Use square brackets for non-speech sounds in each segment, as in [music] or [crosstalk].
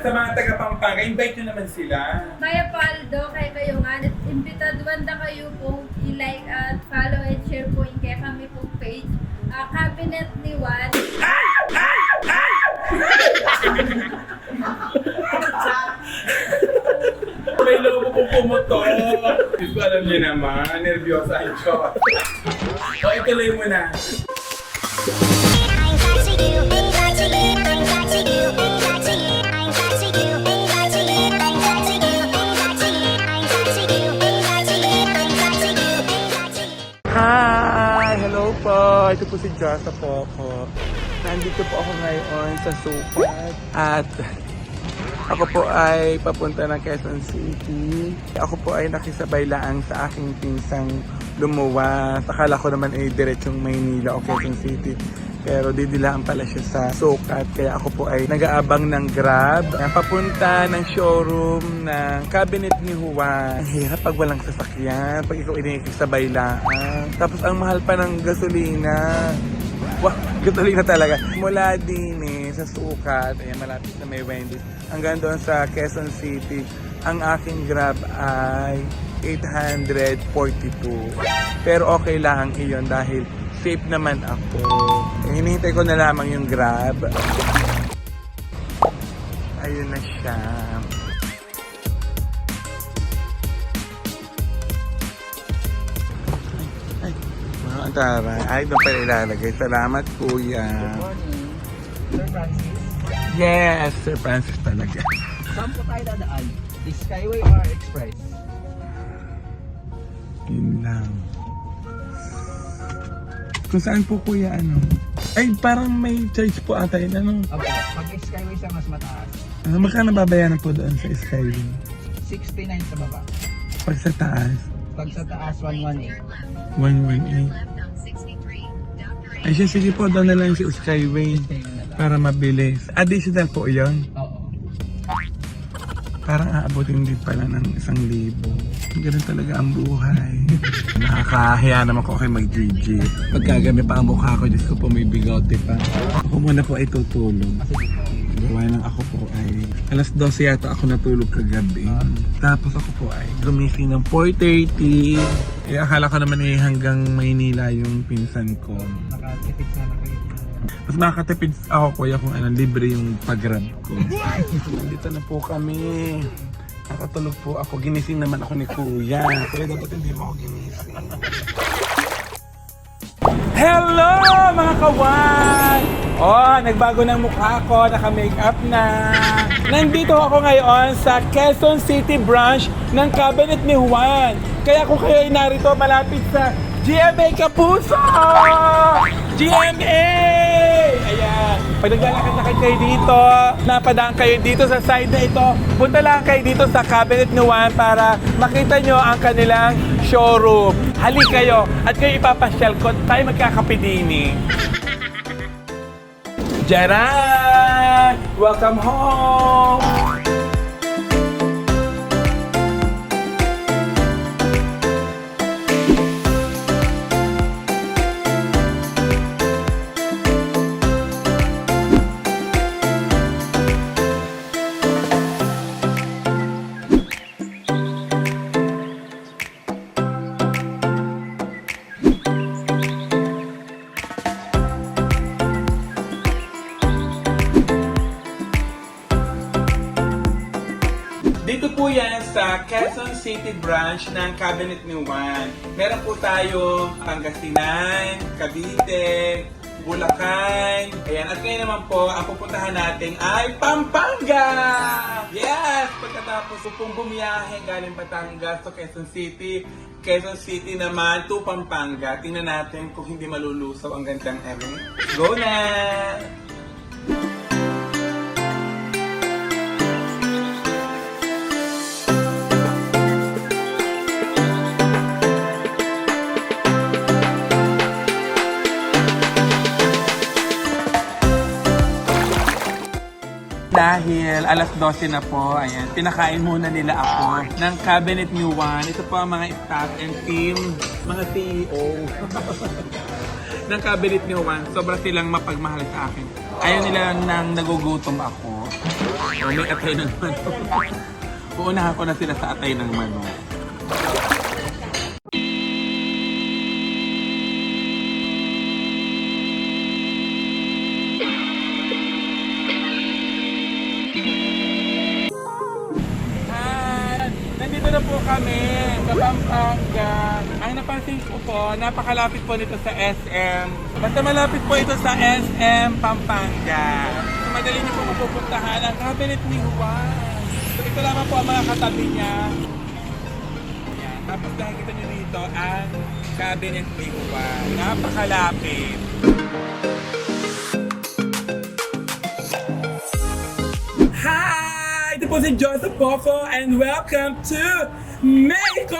sa mga taga Pampanga, invite nyo naman sila. Kaya Paldo, kaya kayo nga, imbitaduan na kayo pong i-like at follow and share po yung kaya kami pong page. Ah, cabinet ni Juan. May lobo kong pumuto. Ko, alam niyo naman, nervyosa ang Diyos. O, ituloy mo na. I'm touching you, po! Ito po si Josa po ako. Nandito po ako ngayon sa Sukat at ako po ay papunta ng Quezon City. Ako po ay nakisabay lang sa aking pinsang lumuwas. Akala ko naman ay diretsong Maynila o Quezon City. Pero didilaan pala siya sa Sukat. Kaya ako po ay nag-aabang ng Grab. na Papunta ng showroom ng cabinet ni Juan. Ang hirap pag walang sasakyan. Pag ikaw inikisabay lang. Tapos ang mahal pa ng gasolina. Wah, gasolina talaga. Mula din eh, sa Sukat, ayan, malapit na may Wendy's, hanggang doon sa Quezon City, ang aking Grab ay 842. Pero okay lang iyon dahil safe naman ako. Hinihintay ko na lamang yung Grab. Ayun na siya. Ay, mga antara. Ay, doon pala ilalagay. Salamat, kuya. morning. Sir Francis, Yes, Sir Francis talaga. saan po tayo dadaan? The Skyway or Express? Yun lang. Kung saan po kuya ano? Ay, parang may charge po ata yun. Ano? Opo, pag Skyway siya mas mataas. ano magkano babayaran po doon sa Skyway? 69 sa baba. Pag sa taas, Pag sa taas, 118. 118. Ay siya, sige po, doon na lang sa Skyway Skyway na lang. para mabilis. Additional po yun. Parang aabutin din pala ng isang libo. Ganun talaga ang buhay. [laughs] Nakakahiya naman ko kay mag-GG. Pagkagabi pa ang mukha ko, Diyos ko po may bigote pa. Ako muna po ay tutulog. Gawa ng ako po ay alas 12 yata ako natulog kagabi. Tapos ako po ay gumising ng 4.30. Eh, akala ko naman eh hanggang Maynila yung pinsan ko. Nakatipid sana kayo. Mas makakatipid ako kuya kung ano, libre yung pag-grab ko. [laughs] Nandito na po kami. Nakatulog po ako. Ginising naman ako ni kuya. Kaya dapat hindi mo ako ginising. Hello mga kawan! Oh, nagbago ng mukha ko, naka-makeup na. Nandito ako ngayon sa Quezon City branch ng Cabinet ni Juan. Kaya kung kayo ay narito malapit sa GMA Kapuso! GMA! Ayan. Pag naglalakad-lakad kayo dito, napadaan kayo dito sa side na ito, punta lang kayo dito sa Cabinet ni Juan para makita nyo ang kanilang showroom. Hali kayo at kayo ipapasyal ko tayo magkakapidini. Jaran! Welcome home! Yan sa Quezon City branch ng Cabinet ni Juan. Meron po tayo Pangasinan, Cavite, Bulacan. Ayan, at ngayon naman po, ang pupuntahan natin ay Pampanga! Yes! Pagkatapos po pong bumiyahe galing Batangas to Quezon City, Quezon City naman to Pampanga. Tingnan natin kung hindi malulusaw ang gandang ere. Go na! Dahil alas 12 na po, ayan, pinakain muna nila ako ng Cabinet New One. Ito po ang mga staff and team, mga CEO [laughs] ng Cabinet New One. Sobra silang mapagmahal sa akin. Ayaw nila nang nagugutom ako. Oh, may atay ng manok. [laughs] Uunahan ko na sila sa atay ng manok. Sa Pampanga. Ang napansin ko po, napakalapit po nito sa SM. Basta malapit po ito sa SM Pampanga. So, madali niyo po mapupuntahan ang cabinet ni Juan. So ito lamang po ang mga katabi niya. Ayan. Tapos nakikita niyo dito ang cabinet ni Juan. Napakalapit. Hi! Po si Joseph Poco and welcome to Mexico!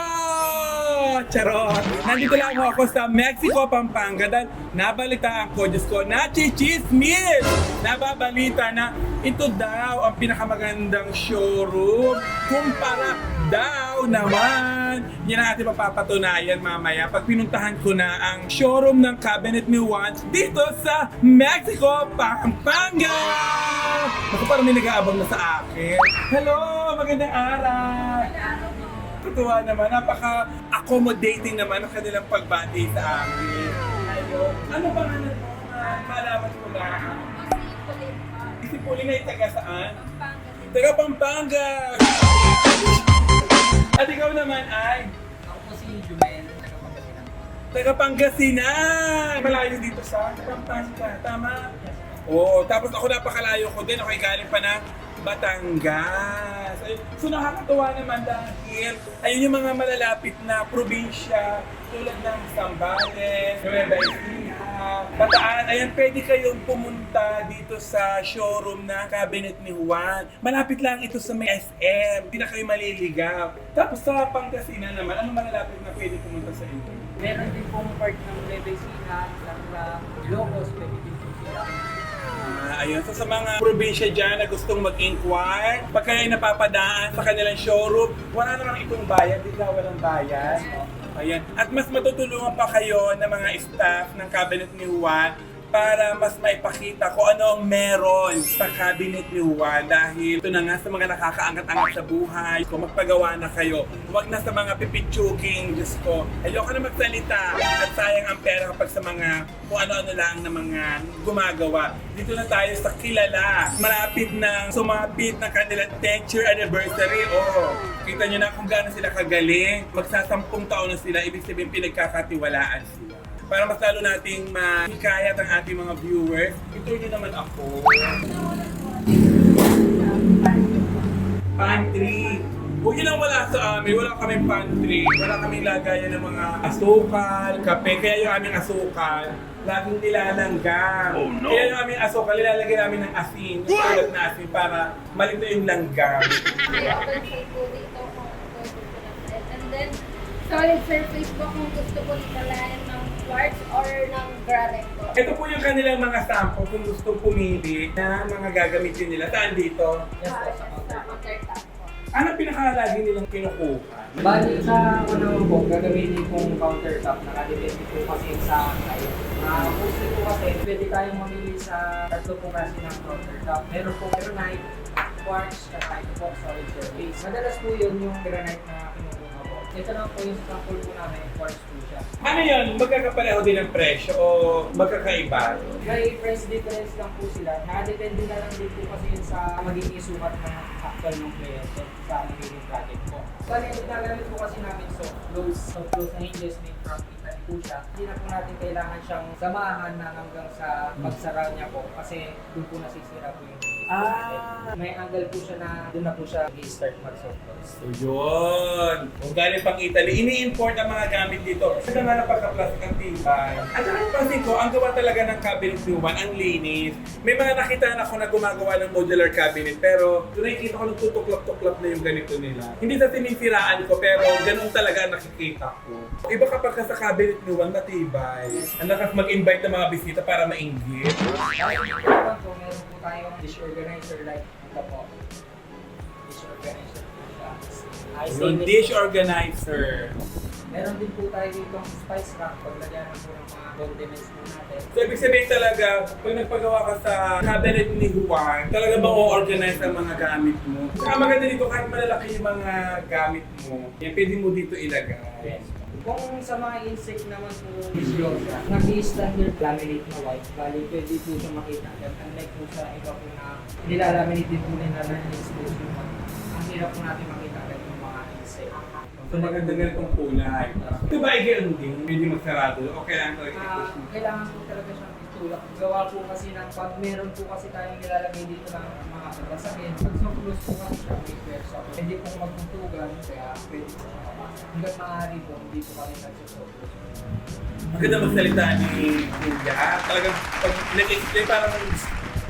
Charot! Nandito lang ako sa Mexico, Pampanga dahil nabalitaan ko, Diyos ko, nachichismis! Nababalita na ito daw ang pinakamagandang showroom kumpara daw naman. Yan ang ating mapapatunayan mamaya pag pinuntahan ko na ang showroom ng cabinet ni Juan dito sa Mexico, Pampanga! Ako parang may nag-aabang na sa akin. Hello! Magandang araw! Tutuwa naman, napaka-accommodating naman ang kanilang pagbati sa akin. Ano ba nga na malaman ko na? Isipuling na taga saan? Taga Pampanga! At ikaw naman ay? Ako po si Jumel. Taga Pangasinan! Malayo dito sa Pampanga, tama? Oo, tapos ako napakalayo ko din. Ako'y galing pa ng Batangas. Ayun. So nakakatuwa naman dahil ayun yung mga malalapit na probinsya tulad ng Zambales, Nueva Ecija, Bataan. Ayan, pwede kayong pumunta dito sa showroom na cabinet ni Juan. Malapit lang ito sa may SM. Hindi na kayo maliligaw. Tapos sa Pangasinan naman, ano malalapit na pwede pumunta sa inyo? Meron din pong part ng Bebesina, Sangla, Locos, pwede ayun, so sa mga probinsya dyan na gustong mag-inquire, pag kayo ay napapadaan sa kanilang showroom, wala namang itong bayad, di ba walang bayad? Ayan. At mas matutulungan pa kayo ng mga staff ng cabinet ni Juan para mas maipakita kung ano ang meron sa cabinet ni Juan. Dahil ito na nga sa mga nakakaangat-angat sa buhay. Kung magpagawa na kayo huwag na sa mga pipitsuking Diyos ko. Ayoko na magsalita at sayang ang pera kapag sa mga kung ano-ano lang na mga gumagawa. Dito na tayo sa kilala. Malapit na sumapit na kanilang 10th year anniversary. Oh kita nyo na kung gaano sila kagaling. Magsasampung taon na sila. Ibig sabihin pinagkakatiwalaan sila para mas lalo nating mahikayat ang ating mga viewers, ito nyo naman ako. Pantry. Huwag yun ang wala sa amin, wala kaming pantry. Wala kaming lagayan ng mga asukal, kape. Kaya yung aming asukal, laging nilalanggam. Oh, no. Kaya yung aming asukal, nilalagay namin ng asin, yung sulat na asin para malito yung langgam. And then, solid surface po kung gusto ko or ng granite po. Ito po yung kanilang mga sample kung gusto pumili na mga gagamitin nila. Saan dito? Yes po, sa counter. countertop po. Ano pinakalagi nilang kinukuha? Bali sa ano naman po, gagamitin kong countertop, nakadepende po kasi sa kayo. Ah, mostly po kasi, pwede tayong mamili sa tatlo po kasi ng countertop. Meron po granite, quartz, at ito po solid surface. Madalas po yun yung granite na kinukuha. Ito lang po yung sample po namin, quartz po siya. Ano yun? Magkakapareho din ang presyo o magkakaiba? May price difference lang po sila. Nakadepende na lang din po kasi yun sa magiging sukat ng actual ng kliyente sa magiging project po. Bali, ang ginagamit po kasi namin so close, so close na hinges from Italy po siya. Hindi na po natin kailangan siyang samahan na hanggang sa pagsara niya po kasi doon po nasisira po yung. Ah. May angle po siya na doon na po siya i-start mag-soft close. So yun. Kung galing pang Italy, ini-import ang mga gamit dito. Kasi nga napagka-plastic ang tibay. At saka pansin ko, ang gawa talaga ng cabinet ni Juan, ang linis. May mga nakita na ako na gumagawa ng modular cabinet, pero doon nakikita ko nagtutuklap-tuklap na yung ganito nila. Hindi sa sinisiraan ko, pero ganun talaga ang nakikita ko. Iba kapag ka sa cabinet Juan, matibay. Ang lakas mag-invite ng mga bisita para ito naman po, meron po tayong dish organizer like ito po. Dish organizer po siya. Ay, Yung dish organizer. Meron din po tayo dito ang spice rack. Paglagyan po ng mga condiments po natin. So, ibig sabihin talaga, pag nagpagawa ka sa cabinet ni Juan, talaga ba o-organize ang mga gamit mo? Saka maganda dito, kahit malalaki yung mga gamit mo, yan pwede mo dito ilagay. Yes. Kung sa mga insect naman po, Bisyosa, nag-standard laminate na white, bali pwede po siya makita. agad. Unlike po sa iba po na nilalaminate din po nila na expose yung ang hirap po natin makita agad yung mga insect. So, maganda na itong kulay. Ito ba ay ganun din? Pwede magsarado? Okay lang talaga Ah, i-push mo. kailangan po talaga siyang itulak. Gawa po kasi ng pag meron po kasi tayong nilalagay dito ng mga pagkasakit. Pag so close po kasi siya may pwersa. Hindi po magtutugan, kaya pwede po siya. Hanggang maaari po, hindi po kami nagsusoklose. Maganda magsalita ni Kuya. Talagang pag nag-explain, parang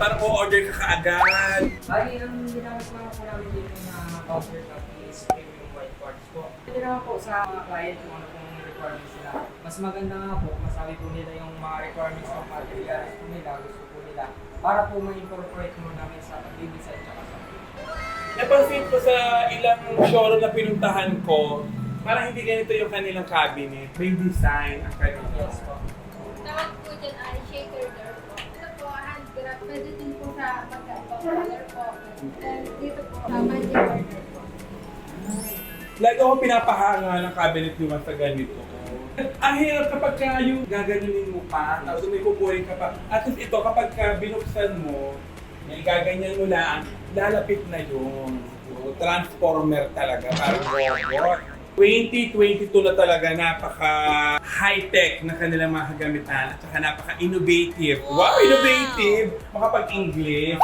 parang o-order ka kaagad. Bali, ang ginamit naman po namin dito na countertop is premium white quartz po. Hindi naman po sa mga client kung ano pong requirements nila. Mas maganda nga po, masabi po nila yung mga requirements ng materials po nila, gusto po nila. Para po ma-incorporate mo namin sa pag-design tsaka sa Napansin ko sa ilang showroom na pinuntahan ko, parang hindi ganito yung kanilang cabinet. May design ang kanilang. Yes po. Tawag po dyan ay shaker door po. Ito po, hand grab. Pwede din po sa mag-color po. And dito po, uh, magic order po. Lagi ako pinapahanga ng cabinet ni Juan sa ganito. Ang hirap kapag ka yung gaganunin mo pa, tapos may kukurin ka pa. At least ito, kapag ka binuksan mo, na igaganyan mo lang, lalapit na yun. So, transformer talaga, parang robot. 2022 na talaga, napaka high-tech na kanilang mga kagamitan at saka napaka-innovative. Wow, innovative! Makapag-English.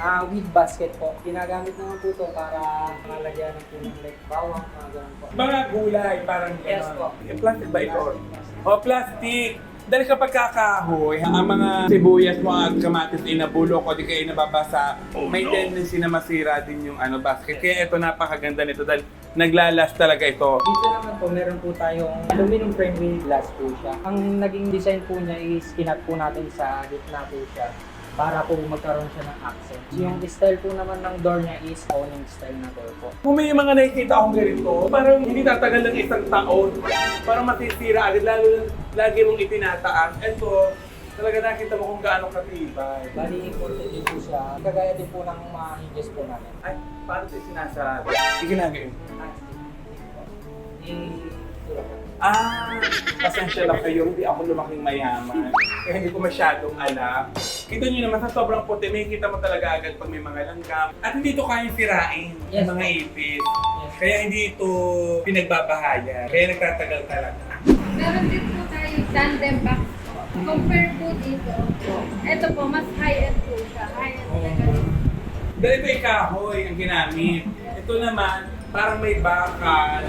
Ah, weed basket po. Ginagamit naman po ito para malagyan ng po ng like bawang, mga ganun po. Mga gulay, parang Yes po. Plastic ba ito? O, plastic. Dahil kapag kakahoy, ang mga sibuyas mo at kamatis ay nabulok o di kayo nababasa, may tendency na masira din yung ano basket. Kaya ito napakaganda nito dahil naglalas talaga ito. Dito naman po, meron po tayong aluminum frame with glass po siya. Ang naging design po niya is kinat po natin sa gitna po siya para po magkaroon siya ng accent. Yung style po naman ng door niya is owning style na door po. Kung may mga nakikita akong ganito, parang hindi tatagal ng isang taon. Parang masisira agad, lalo lagi mong itinataas. Ito, talaga nakita mo kung gaano katibay. Bali, imported din po siya. Kagaya din po ng mga hinges po namin. Ay, paano ito sinasabi? Sige na, ganyan. I-tulak po. Ah, pasensya lang kayo, hindi ako lumaking mayaman. Kaya hindi ko masyadong alam. Kita nyo naman, sa sobrang puti, may kita mo talaga agad pag may mga langgam. At hindi ito kayang sirain, Yes. yung mga ipis. Yes. Kaya hindi ito pinagbabahayan. Kaya nagtatagal talaga. Meron din po tayo tandem box po. Compare po dito. Ito po, mas high-end po siya. High-end Oo. talaga. Dahil ay kahoy ang ginamit. Ito naman, parang may bakal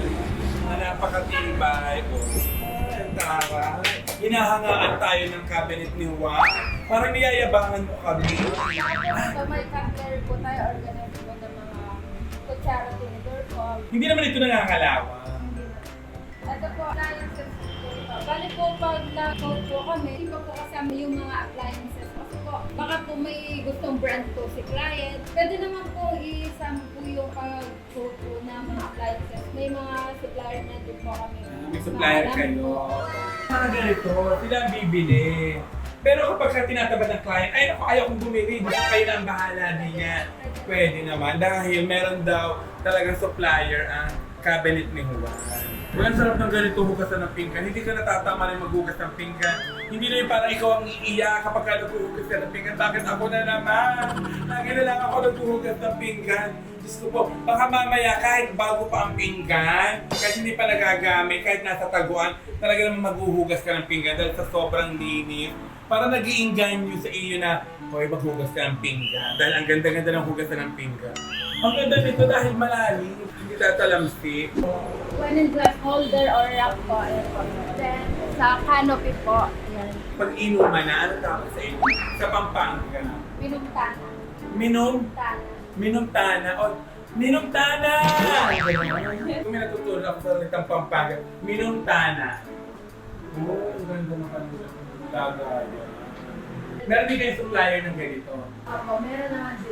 na napakatibay. O, ay, ang taray. Hinahangaan tayo ng cabinet ni Juan. Parang niyayabangan mo kami. Ito may cutlery po tayo. Organize po ng mga kutsara tinidor po. Hindi naman ito nangangalawa. Hindi na. Ito po, appliances po. Bali po pag na-code po kami, iba po kasama yung mga appliances. Po, baka po may gustong brand po si client. Pwede naman po isama po yung pag-code po ng mga appliances. May mga supplier na din po kami. May supplier Mga kayo. po. Parang ganito, sila ang bibili. Pero kapag ka tinatabad ng client, ay naku, ayaw kong bumili, gusto kayo na ang bahala din yan. Pwede naman, dahil meron daw talagang supplier ang cabinet ni Juan. Well, ang sarap ng ganito hugasan ng pinggan. Hindi ka natatama na maghugas ng pinggan. Hindi na yung parang ikaw ang iiyak kapag ka naghuhugas ka ng pinggan. Bakit ako na naman? Lagi na lang ako naghuhugas ng pinggan. Diyos ko po, baka mamaya kahit bago pa ang pinggan, kahit hindi pa nagagamit, kahit nasa taguan, talaga naman maghuhugas ka ng pinggan dahil sa sobrang linis. Para nag nyo sa iyo na, hoy, maghugas ka ng pinggan. Dahil ang ganda-ganda ng hugasan ng pinggan. Ang ganda nito dahil malalim, hindi tatalamsik. One in glass holder or rack po. Ayan po. Then, sa canopy po. Ayan. Pag inuman na, ano tawag sa inyo? Sa Pampanga. Pinumtana. Minom, Tana. minumtana. O, minumtana! Kung may natutulog ako sa salitang Pampanga, minumtana. Oo, ang ganda ng kanilang lagay. Meron din kayo supplier ng ganito. Opo, meron naman po.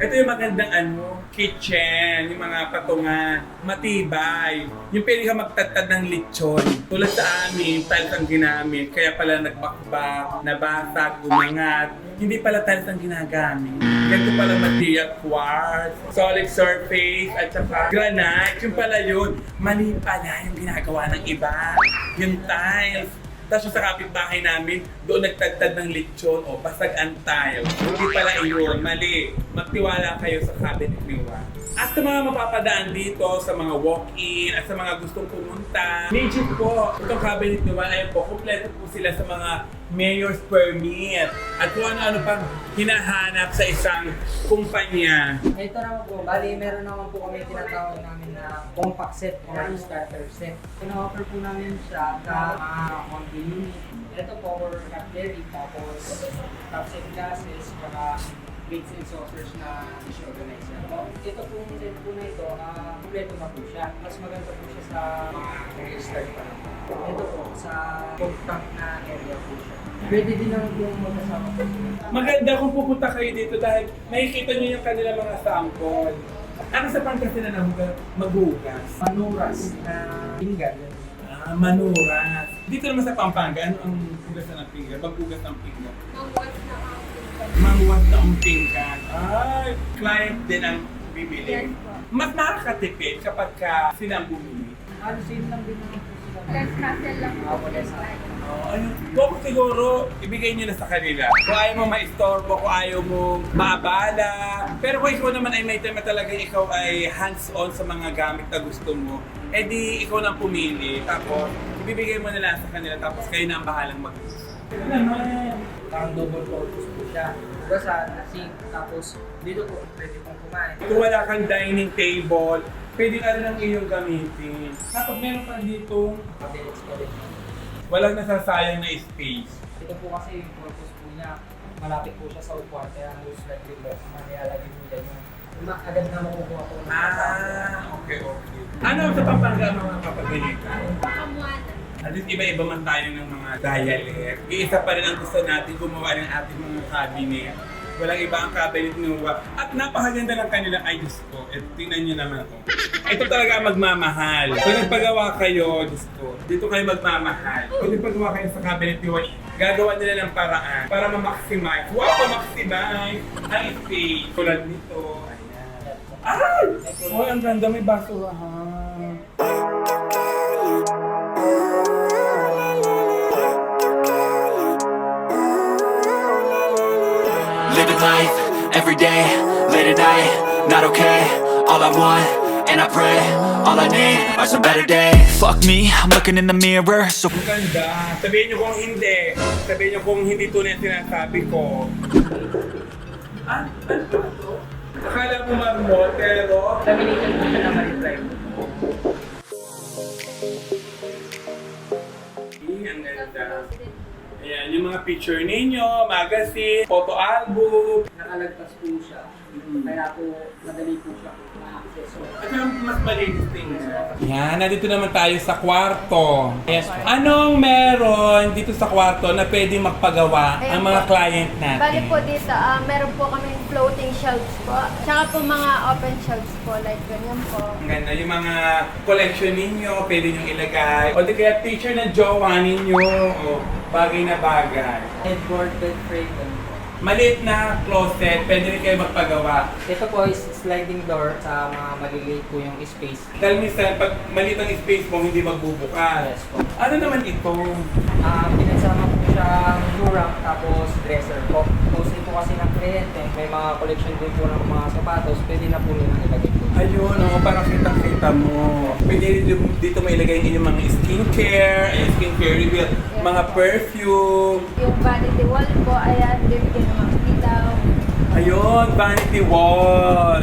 Ito yung magandang ano, kitchen, yung mga patungan, matibay. Yung pwede ka magtatad ng lechon. Tulad sa amin, tiles ang ginamit. Kaya pala nagbakbak, nabasag, gumangat. Hindi pala tiles ang ginagamit. Ganito pala material quartz, solid surface, at saka granite. Yung pala yun, mali pala yung ginagawa ng iba. Yung tiles. Tapos sa kapitbahay namin, doon nagtagtad ng lechon o basag ang tile. Hindi pala iyon, mali. Magtiwala kayo sa cabinet ni Juan. At sa mga mapapadaan dito, sa mga walk-in, at sa mga gustong pumunta, legit po, itong cabinet ni Juan, ayun po, kompleto po sila sa mga mayor's permit. At kung ano-ano pang hinahanap sa isang kumpanya. Ito naman po, bali meron naman po kami tinatawag namin na compact set or starter set. Ina-offer po namin siya sa mga monthly unit. Ito po for cutlery, tapos tops and glasses, mga plates and saucers na dish organizer. Po. Ito po yung set po na ito, ah, kompleto na po siya. Mas maganda po siya sa mga start pa lang. Ito po, sa compact na area po siya. Pwede din naman po yung magkasama po. Maganda kung pupunta kayo dito dahil makikita nyo yung kanila mga sample. Ano sa Pangasinan na maghugas? Manuras na pinggan. Ah, manuras. Dito naman sa Pampanga, ano ang hugasan ng pinggan? Maghugas ng pinggan. Mangwas na ang Mangwas na ang pinggan. Ay, client din ang bibili. Yes po. Mas nakakatipid kapag ka sila ang bumili. Ano, same lang din naman po sila. Less hassle lang po. Ako, less hassle. Oh, ayun. Kung siguro, ibigay nyo na sa kanila. Kung ayaw mo maistorbo, kung ayaw mo maabala. Pero kung ikaw naman ay may tema talaga ikaw ay hands-on sa mga gamit na gusto mo, eh di ikaw nang pumili. Tapos, ibibigay mo na lang sa kanila. Tapos kayo na ang bahalang mag? Parang double purpose po siya. Diba sa sink, tapos dito po pwede pong kumain. Kung wala kang dining table, pwede ka rin ang iyong gamitin. Tapos meron pa dito, Cabinets ka rin. walang nasasayang na space. Ito po kasi yung purpose po niya, malapit po siya sa upuan, kaya most likely po, manilalagay mo dyan yung ma- agad na makukuha ko. Ah, okay, okay. Ano sa Pampanga ang mga kapagalitan? Pakamuana. At least iba-iba man tayo ng mga dialect. Iisa pa rin ang gusto natin gumawa ng ating mga cabinet. Walang iba ang cabinet ni Uwa. At napakaganda ng kanilang ay Diyos ko. Et, tingnan nyo naman ito. Ito talaga ang magmamahal. Kung nagpagawa kayo, Diyos ko, dito kayo magmamahal. Kung nagpagawa kayo sa cabinet ni Uwa, gagawa nila ng paraan para ma-maximize. Wow, ma-maximize ang space. Tulad nito. Ayan. Ay! Oh, ang ganda. May basurahan. Life every day, late at night, not okay. All I want, and I pray, all I need are some better days. Fuck me, I'm looking in the mirror, so Ang ganda. Sabihin niyo kung hindi. Sabihin niyo kung hindi tunay ang sinasabi ko. Ah, ano ba ito? Akala ko marmol, pero... Po siya na. Eh, ang ganda. Ayan, yung mga picture ninyo, magazine, photo album. Nakalagpas po siya. Kaya po, madali po siya ma-access. So, At yung mas malinis tingnan. Yan, nandito naman tayo sa kwarto. Yes. Anong meron dito sa kwarto na pwede magpagawa ang Ayan mga po. client natin? Bali po dito, ah, meron po kami floating shelves po. Tsaka po mga open shelves po, like ganyan po. Ang ganda. Yung mga collection ninyo, pwede nyo ilagay. O di kaya picture ng jowa ninyo. O bagay na bagay. headboard bed frame. ganun po. Maliit na closet, pwede rin kayo magpagawa. Ito po is sliding door sa mga maliliit po yung space. Dahil minsan, pag maliit ang space mo, hindi magbubukas. Yes po. Ano naman ito? Ah, pinagsama po siyang rack tapos dresser po. Mostly po kasi ng kliyente, may mga collection din po ng mga sapatos, pwede na po nila ilagay po. Ayun, oh, para kitang-kita mo. Pwede dito, dito mailagay yung mga skincare, ay skincare reveal, mga perfume. Yung vanity wall po, ayan, bibigyan ng mga ilaw. Ayun, vanity wall.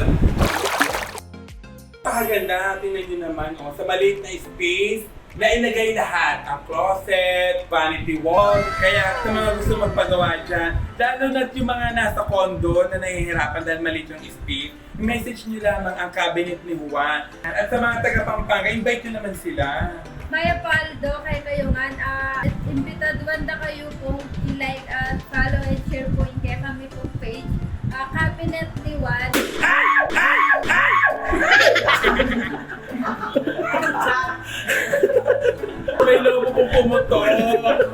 Pakaganda, tingnan nyo naman, oh, sa maliit na space, nailagay lahat. Ang closet, vanity wall. Kaya sa mga gusto magpagawa dyan, lalo na yung mga nasa condo na nahihirapan dahil maliit yung space, message nyo lamang ang cabinet ni Juan. At sa mga taga Pampanga, invite nyo naman sila. Maya Paldo, kay Kayungan, ah, imbitaduan na kayo kung i-like at follow and share po yung kaya kami page ah, cabinet ni Juan. May lobo pong pumutok.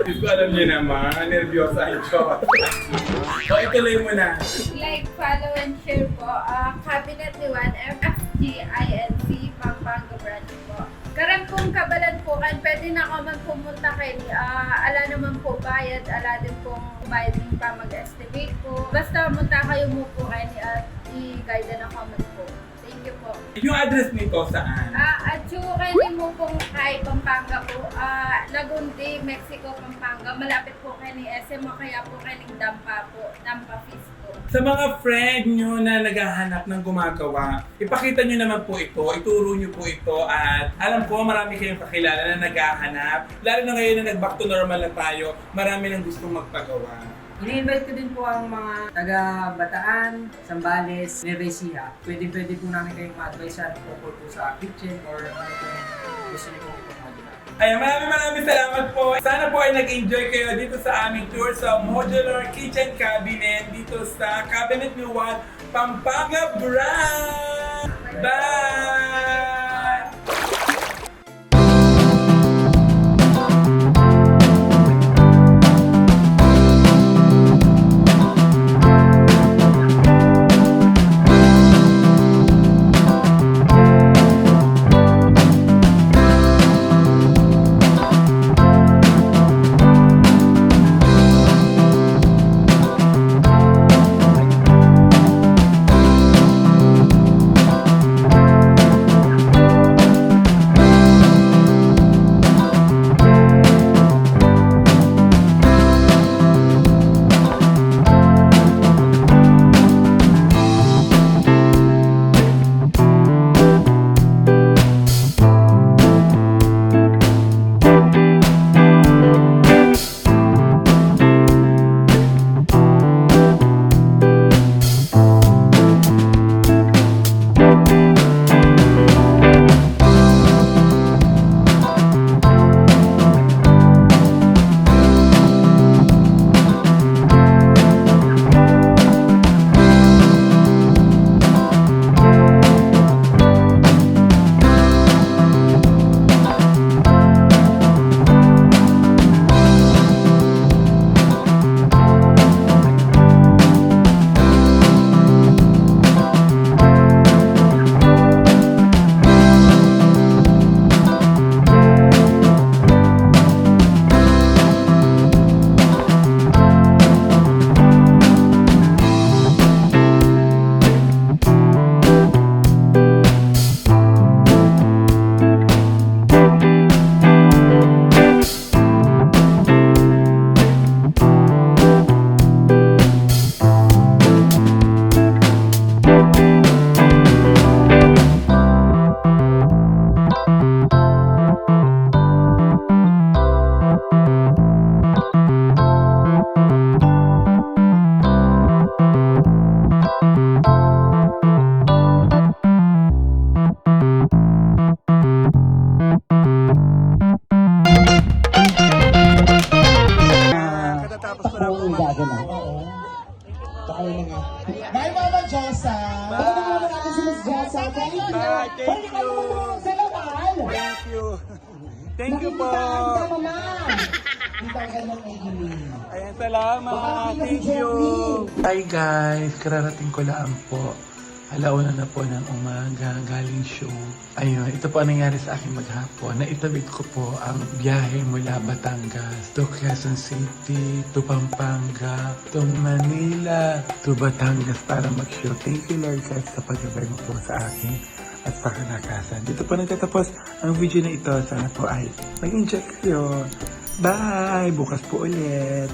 Diyos ko, alam niyo naman, nervyosa shot. O, ituloy mo na. Like, follow and share po. ah, cabinet ni Juan, FFGINC, Pampanga branch po. Karam pong kabalan po kayo, pwede na ako man pumunta kay ah, ala naman po bayad, ala din pong bayad din pa mag-estimate po. Basta munta kayo mo po kayo at i-guide na man po. Thank you po. Yung address nito saan? Ah, at yung kayo mo pong kay Pampanga po, ah, Lagundi, Mexico, Pampanga. Malapit po kayo ni SM o kaya po kayo ng Dampa po, Dampa po. Sa mga friend nyo na naghahanap ng gumagawa, ipakita nyo naman po ito, ituro nyo po ito at alam ko marami kayong kakilala na naghahanap. Lalo na ngayon na nag-back to normal na tayo, marami nang gustong magpagawa. Ini-invite ko din po ang mga taga Bataan, Sambales, Nueva Ecija. Pwede pwede po namin kayong ma-advisean tungkol po sa kitchen or ano po gusto niyo pong Ayan, maraming maraming salamat po. Sana po ay nag-enjoy kayo dito sa aming tour sa Modular Kitchen Cabinet dito sa Cabinet ni Juan, Pampanga Brand! Bye! Ayan, salamat. Thank you. Hi guys, kararating ko lang po. Alauna na po ng umaga, galing show. Ayun, ito po ang nangyari sa akin maghapon. Naitawid ko po ang biyahe mula Batangas to Quezon City, to Pampanga, to Manila, to Batangas para mag-show. Thank you Lord God sa pag-ibay mo po sa akin at sa kalakasan. Dito po nagtatapos ang video na ito. Sana po ay mag-enjoy kayo. Bye! Bukas po ulit!